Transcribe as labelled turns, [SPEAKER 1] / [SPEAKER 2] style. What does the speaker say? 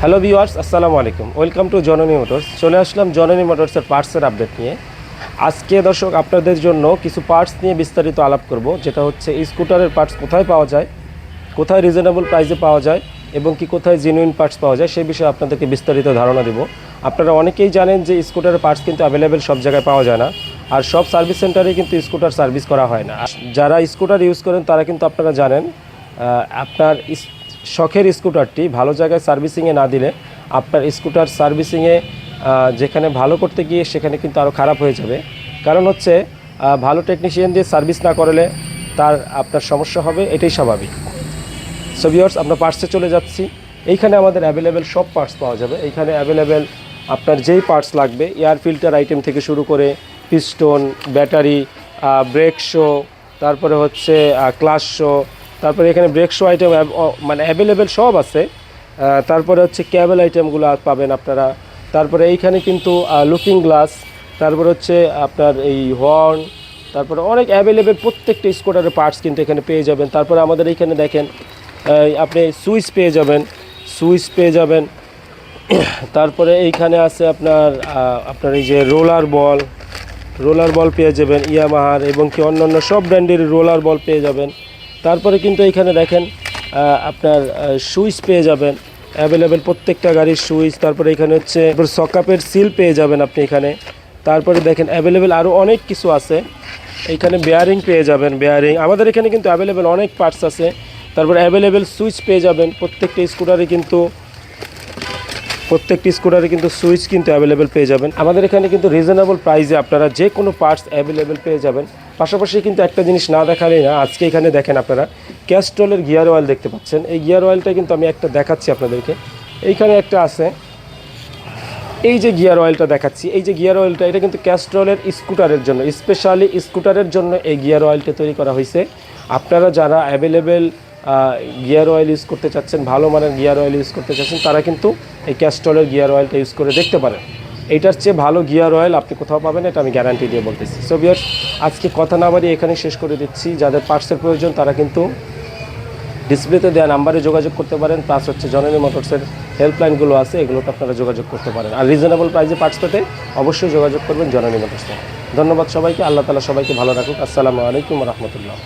[SPEAKER 1] Hello viewers আসসালামু আলাইকুম welcome to জননী মোটরস চলে আসলাম জননী মোটরসের পার্টসের আপডেট নিয়ে। আজকে দর্শক, আপনাদের জন্য কিছু পার্টস নিয়ে বিস্তারিত আলাপ করব, যেটা হচ্ছে স্কুটারের পার্টস কোথায় পাওয়া যায়, কোথায় রিজনেবল প্রাইসে পাওয়া যায়, এবং কি কোথায় জেনুইন পার্টস পাওয়া যায় সেই বিষয়ে আপনাদেরকে বিস্তারিত ধারণা দেব। আপনারা অনেকেই জানেন যে স্কুটারের পার্টস কিন্তু অ্যাভেলেবেল সব জায়গায় পাওয়া যায় না, আর সব সার্ভিস সেন্টারে কিন্তু স্কুটার সার্ভিস করা হয় না। যারা স্কুটার ইউজ করেন, তারা কিন্তু আপনারা জানেন আপনার শখের স্কুটারটি ভালো জায়গায় সার্ভিসিংয়ে না দিলে আপনার স্কুটার সার্ভিসিংয়ে যেখানে ভালো করতে গিয়ে সেখানে কিন্তু আরও খারাপ হয়ে যাবে। কারণ হচ্ছে ভালো টেকনিশিয়ান দিয়ে সার্ভিস না করলে তার, আপনার সমস্যা হবে, এটাই স্বাভাবিক। সো ভিউয়ার্স আমরা পার্টসে চলে যাচ্ছি। এইখানে আমাদের অ্যাভেলেবেল সব পার্টস পাওয়া যাবে। এইখানে অ্যাভেলেবেল আপনার যেই পার্টস লাগবে এয়ার ফিল্টার আইটেম থেকে শুরু করে পিস্টন ব্যাটারি ব্রেক শো তারপরে হচ্ছে ক্লাস শো তারপরে এখানে ব্রেক শো আইটেম মানে অ্যাভেলেবেল সব আছে। তারপরে হচ্ছে ক্যাবেল আইটেমগুলো পাবেন আপনারা। তারপরে এইখানে কিন্তু লুকিং গ্লাস তারপর হচ্ছে আপনার এই হর্ন তারপরে অনেক অ্যাভেলেবেল প্রত্যেকটা স্কুটারের পার্টস কিন্তু এখানে পেয়ে যাবেন। তারপরে আমাদের এইখানে দেখেন আপনি সুইচ পেয়ে যাবেন সুইচ পেয়ে যাবেন। তারপরে এইখানে আছে আপনার আপনার এই যে রোলার বল রোলার বল পেয়ে যাবেন, ইয়ামাহার এবং কি অন্যান্য সব ব্র্যান্ডের রোলার বল পেয়ে যাবেন। তারপরে কিন্তু এখানে দেখেন আপনার সুইচ পেয়ে যাবেন। অ্যাভেলেবেল প্রত্যেকটা গাড়ির সুইচ তারপরে এখানে হচ্ছে সকাপের সিল পেয়ে যাবেন আপনি এখানে। তারপরে দেখেন অ্যাভেলেবেল আরও অনেক কিছু আছে। এখানে বেয়ারিং পেয়ে যাবেন বেয়ারিং আমাদের এখানে কিন্তু অ্যাভেলেবেল অনেক পার্টস আছে। তারপর অ্যাভেলেবেল সুইচ পেয়ে যাবেন। প্রত্যেকটা স্কুটারে কিন্তু প্রত্যেকটি স্কুটারে কিন্তু সুইচ কিন্তু অ্যাভেলেবেল পেয়ে যাবেন। আমাদের এখানে কিন্তু রিজনেবল প্রাইসে আপনারা যে কোনো পার্টস অ্যাভেলেবেল পেয়ে যাবেন। পাশাপাশি কিন্তু একটা জিনিস না দেখালেই না, আজকে এখানে দেখেন আপনারা ক্যাস্ট্রলের গিয়ার অয়েল দেখতে পাচ্ছেন। এই গিয়ার অয়েলটা কিন্তু আমি একটা দেখাচ্ছি আপনাদেরকে। এইখানে একটা আছে। এই যে গিয়ার অয়েলটা দেখাচ্ছি, এই যে গিয়ার অয়েলটা এটা কিন্তু ক্যাস্ট্রলের স্কুটারের জন্য স্পেশালি স্কুটারের জন্য এই গিয়ার অয়েলটা তৈরি করা হয়েছে। আপনারা যারা অ্যাভেলেবেল গিয়ার অয়েল ইউজ করতে চাচ্ছেন, ভালো মানের গিয়ার অয়েল ইউজ করতে চাচ্ছেন, তারা কিন্তু এই ক্যাস্ট্রলের গিয়ার অয়েলটা ইউজ করে দেখতে পারেন। এইটার চেয়ে ভালো গিয়ার অয়েল আপনি কোথাও পাবেন, এটা আমি গ্যারান্টি দিয়ে বলতেছি। সো বিয়ার্স আজকে কথা না বাড়িয়ে এখানে শেষ করে দিচ্ছি। যাদের পার্টসের প্রয়োজন, তারা কিন্তু ডিসপ্লেতে দেওয়া নাম্বারে যোগাযোগ করতে পারেন। প্লাস হচ্ছে জননী মোটরসের হেল্পলাইনগুলো আছে, এগুলোতে আপনারা যোগাযোগ করতে পারেন। আর রিজনেবল প্রাইসে পার্টস পেতে অবশ্যই যোগাযোগ করবেন জননী মোটরসে ধন্যবাদ সবাইকে, আল্লাহ তালা সবাইকে ভালো রাখুক। আসসালামু আলাইকুম রহমতুল্লাহ।